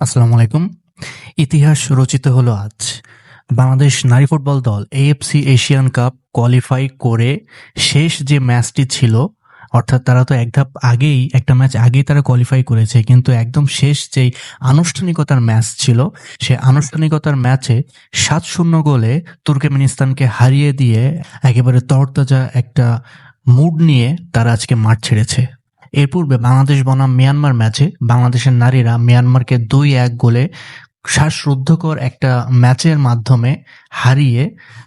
আসসালামু আলাইকুম। ইতিহাস রচিত হলো আজ। বাংলাদেশ নারী ফুটবল দল এএফসি এশিয়ান কাপ কোয়ালিফাই করে শেষ যে ম্যাচটি ছিল, অর্থাৎ তারা তো এক ধাপ আগেই, একটা ম্যাচ আগেই তারা কোয়ালিফাই করেছে, কিন্তু একদম শেষ যেই আনুষ্ঠানিকতার ম্যাচ ছিল, সে আনুষ্ঠানিকতার ম্যাচে সাত শূন্য গোলে তুর্কমেনিস্তানকে হারিয়ে দিয়ে একেবারে তরতাজা একটা মুড নিয়ে তারা আজকে মাঠ ছেড়েছে। এর পূর্বে বাংলাদেশ বনাম মিয়ানমার ম্যাচে বাংলাদেশের নারীরা মিয়ানমারকে দুই এক গোলে শ্বাসরুদ্ধকর একটা ম্যাচের মাধ্যমে হারিয়ে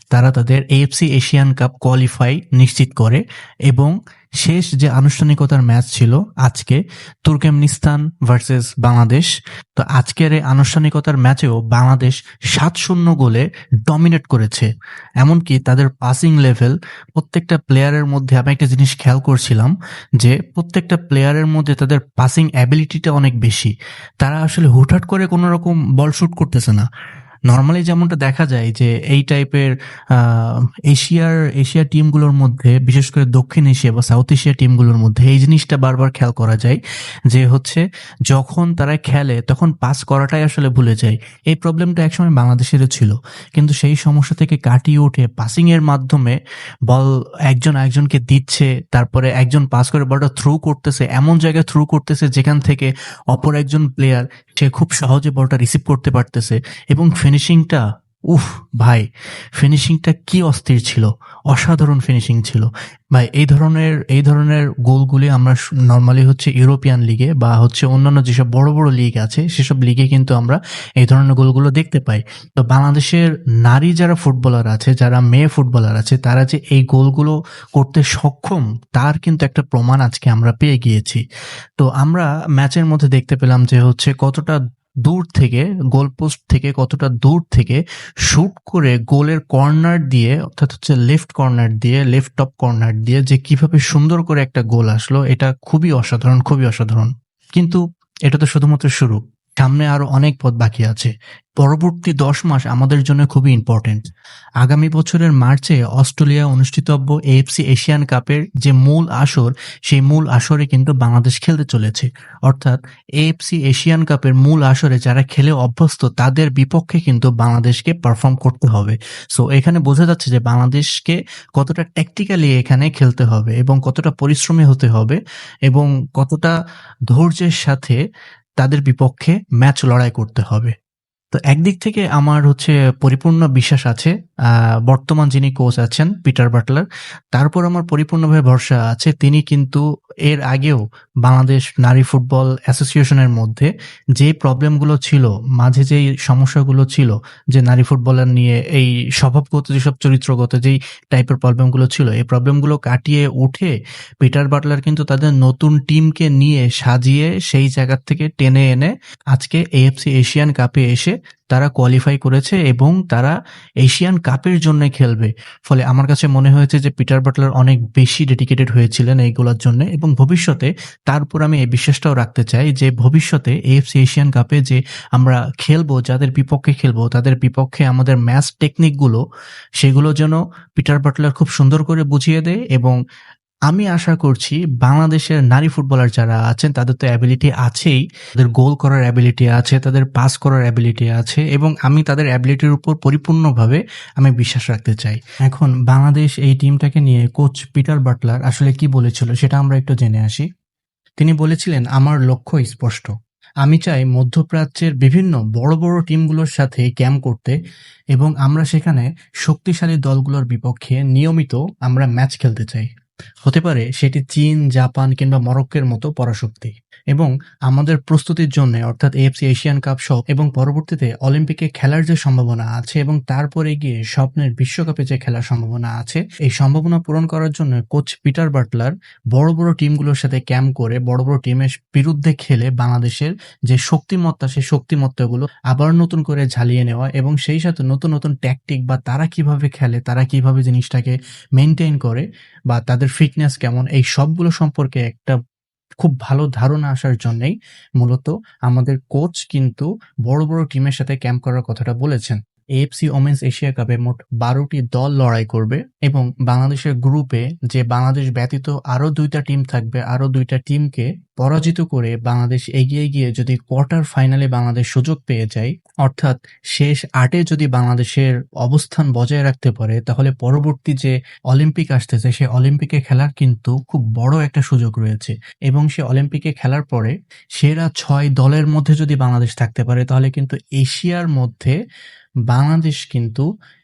তারা তাদের এএফসি এশিয়ান কাপ কোয়ালিফাই নিশ্চিত করে এবং শেষ যে আনুষ্ঠানিকতার ম্যাচ ছিল আজকে, তুর্কমেনিস্তান ভার্সেস বাংলাদেশ, তো আজকের এই আনুষ্ঠানিকতার ম্যাচেও বাংলাদেশ সাত শূন্য গোলে ডমিনেট করেছে। এমনকি তাদের পাসিং লেভেল প্রত্যেকটা প্লেয়ারের মধ্যে আমি একটা জিনিস খেয়াল করছিলাম যে প্রত্যেকটা প্লেয়ারের মধ্যে তাদের পাসিং অ্যাবিলিটিটা অনেক বেশি। তারা আসলে হুটহাট করে কোনো রকম বল শুট করতেছে না। নর্মালি যেমনটা দেখা যায় যে এই টাইপের এশিয়ার এশিয়ার টিমগুলোর মধ্যে, বিশেষ করে দক্ষিণ এশিয়া বা সাউথ এশিয়া টিমগুলোর মধ্যে এই জিনিসটা বারবার খেয়াল করা যায় যে হচ্ছে যখন তারা খেলে তখন পাস করাটাই আসলে ভুলে যায়। এই প্রবলেমটা একসময় বাংলাদেশেরও ছিল। কিন্তু সেই সমস্যা থেকে কাটিয়ে উঠে পাসিংয়ের মাধ্যমে বল একজন একজনকে দিচ্ছে, তারপরে একজন পাস করে বলটা থ্রু করতেছে, এমন জায়গায় থ্রু করতেছে যেখান থেকে অপর একজন প্লেয়ার সে খুব সহজে বলটা রিসিভ করতে পারতেছে এবং ফিনিশিংটা উফ, ভাই ফিনিশিংটা কি অস্থির ছিল, অসাধারণ ফিনিশিং ছিল। ভাই, এই ধরনের এই ধরনের গোলগুলি আমরা নর্মালি হচ্ছে ইউরোপিয়ান লিগে বা হচ্ছে অন্যান্য যেসব বড় বড় লিগ আছে, সেসব লিগে কিন্তু আমরা এই ধরনের গোলগুলো দেখতে পাই। তো বাংলাদেশের নারী যারা ফুটবলার আছে, যারা মেয়ে ফুটবলার আছে, তারা যে এই গোলগুলো করতে সক্ষম, তার কিন্তু একটা প্রমাণ আজকে আমরা পেয়ে গিয়েছি। তো আমরা ম্যাচের মধ্যে দেখতে পেলাম যে হচ্ছে কতটা দূর থেকে গোলপোস্ট থেকে, কতটা দূর থেকে শুট করে গোলের কর্নার দিয়ে, অর্থাৎ হচ্ছে লেফট কর্নার দিয়ে লেফট টপ কর্নার দিয়ে যে কীভাবে সুন্দর করে একটা গোল আসলো, এটা খুবই অসাধারণ খুবই অসাধারণ। কিন্তু এটা তো শুধুমাত্র শুরু। সামনে আরও অনেক পথ বাকি আছে। পরবর্তী দশ মাস আমাদের জন্য খুবই ইম্পর্টেন্ট আগামী বছরের মার্চে অস্ট্রেলিয়া অনুষ্ঠিতব্য এএফসি এশিয়ান কাপের যে মূল আসর, সেই মূল আসরে কিন্তু বাংলাদেশ খেলতে চলেছে। অর্থাৎ এএফসি এশিয়ান কাপের মূল আসরে যারা খেলে অভ্যস্ত, তাদের বিপক্ষে কিন্তু বাংলাদেশকে পারফর্ম করতে হবে। সো এখানে বোঝা যাচ্ছে যে বাংলাদেশকে কতটা ট্যাকটিক্যালি এখানে খেলতে হবে এবং কতটা পরিশ্রমী হতে হবে এবং কতটা ধৈর্যের সাথে তাদের বিপক্ষে ম্যাচ লড়াই করতে হবে। তো একদিক থেকে আমার হচ্ছে পরিপূর্ণ বিশ্বাস আছে বর্তমান যিনি কোচ আছেন, পিটার বাটলার তারপর আমার পরিপূর্ণভাবে ভরসা আছে। তিনি কিন্তু এর আগেও বাংলাদেশ নারী ফুটবল অ্যাসোসিয়েশনের মধ্যে যে প্রবলেমগুলো ছিল, মাঝে যেই সমস্যাগুলো ছিল যে নারী ফুটবলার নিয়ে এই স্বভাবগত যেসব চরিত্রগত যেই টাইপের প্রবলেমগুলো ছিল, এই প্রবলেমগুলো কাটিয়ে উঠে পিটার বাটলার কিন্তু তাদের নতুন টিমকে নিয়ে সাজিয়ে সেই জায়গার থেকে টেনে এনে আজকে এএফসি এশিয়ান কাপে এসে তারা কোয়ালিফাই করেছে এবং তারা এশিয়ান কাপের জন্য খেলবে। ফলে আমার কাছে মনে হয়েছে যে পিটার বাটলার অনেক বেশি ডেডিকেটেড হয়েছিলেন এইগুলোর জন্য এবং ভবিষ্যতে তার উপর আমি এই বিশ্বাসটাও রাখতে চাই যে ভবিষ্যতে এএফসি এশিয়ান কাপে যে আমরা খেলব, যাদের বিপক্ষে খেলব, তাদের বিপক্ষে আমাদের ম্যাচ টেকনিকগুলো সেগুলো যেন পিটার বাটলার খুব সুন্দর করে বুঝিয়ে দেয় এবং আমি আশা করছি বাংলাদেশের নারী ফুটবলার যারা আছেন, তাদের তো অ্যাবিলিটি আছেই। তাদের গোল করার অ্যাবিলিটি আছে, তাদের পাস করার অ্যাবিলিটি আছে এবং আমি তাদের অ্যাবিলিটির উপর পরিপূর্ণভাবে আমি বিশ্বাস রাখতে চাই। এখন বাংলাদেশ এই টিমটাকে নিয়ে কোচ পিটার বাটলার আসলে কি বলেছিল সেটা আমরা একটু জেনে আসি। তিনি বলেছিলেন, আমার লক্ষ্য স্পষ্ট। আমি চাই মধ্যপ্রাচ্যের বিভিন্ন বড় বড় টিমগুলোর সাথে ক্যাম্প করতে এবং আমরা সেখানে শক্তিশালী দলগুলোর বিপক্ষে নিয়মিত আমরা ম্যাচ খেলতে চাই। হতে পারে সেটি চীন, জাপান কিংবা মরক্কের মতো পরাশক্তি। এবং আমাদের প্রস্তুতির জন্য, অর্থাৎ এএফসি এশিয়ান কাপ সহ, এবং পরবর্তীতে অলিম্পিকে খেলার যে সম্ভাবনা আছে এবং তারপরে গিয়ে স্বপ্নের বিশ্বকাপে যে খেলার সম্ভাবনা আছে, এই সম্ভাবনা পূরণ করার জন্য কোচ পিটার বাটলার বড় বড় টিমগুলোর সাথে ক্যাম্প করে বড় বড় টিমের বিরুদ্ধে খেলে বাংলাদেশের যে শক্তিমত্তা, সেই শক্তিমত্তাগুলো আবার নতুন করে ঝালিয়ে নেওয়া এবং সেই সাথে নতুন নতুন ট্যাকটিক বা তারা কীভাবে খেলে, তারা কীভাবে জিনিসটাকে মেনটেন করে বা তাদের ফিটনেস কেমন? এই সবগুলো সম্পর্কে একটা খুব ভালো ধারণা আসার জন্যই মূলত আমাদের কোচ কিন্তু বড় বড় টিমের সাথে ক্যাম্প করার কথাটা বলেছেন। এএফসি ওমেন্স এশিয়া কাপে মোট বারোটি দল লড়াই করবে এবং বাংলাদেশের গ্রুপে যে বাংলাদেশ ব্যতীত আরও দুইটা টিম থাকবে, আরও দুইটা টিমকে পরাজিত করে বাংলাদেশ এগিয়ে গিয়ে যদি কোয়ার্টার ফাইনালে বাংলাদেশ সুযোগ পেয়ে যায়, অর্থাৎ শেষ আটে যদি বাংলাদেশের অবস্থান বজায় রাখতে পারে, তাহলে পরবর্তী যে অলিম্পিক আসতেছে, সে অলিম্পিকে খেলার কিন্তু খুব বড় একটা সুযোগ রয়েছে। এবং সে অলিম্পিকে খেলার পরে সেরা ছয় দলের মধ্যে যদি বাংলাদেশ থাকতে পারে, তাহলে কিন্তু এশিয়ার মধ্যে বাংলাদেশ কিন্তু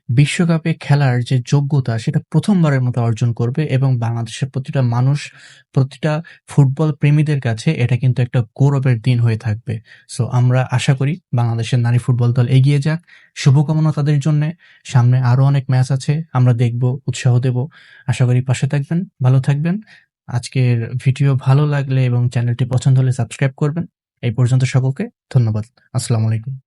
বিশ্বকাপে খেলার যে যোগ্যতা, সেটা প্রথমবারের মতো অর্জন করবে এবং বাংলাদেশের প্রতিটা মানুষ, প্রতিটা ফুটবল প্রেমীদের কাছে এটা কিন্তু একটা গৌরবের দিন হয়ে থাকবে। সো আমরা আশা করি বাংলাদেশের নারী ফুটবল দল এগিয়ে যাক। শুভকামনা তাদের জন্য। সামনে আরও অনেক ম্যাচ আছে, আমরা দেখব, উৎসাহ দেব। আশা করি পাশে থাকবেন, ভালো থাকবেন। আজকের ভিডিও ভালো লাগলে এবং চ্যানেলটি পছন্দ হলে সাবস্ক্রাইব করবেন। এই পর্যন্ত সকলকে ধন্যবাদ। আসসালামু আলাইকুম।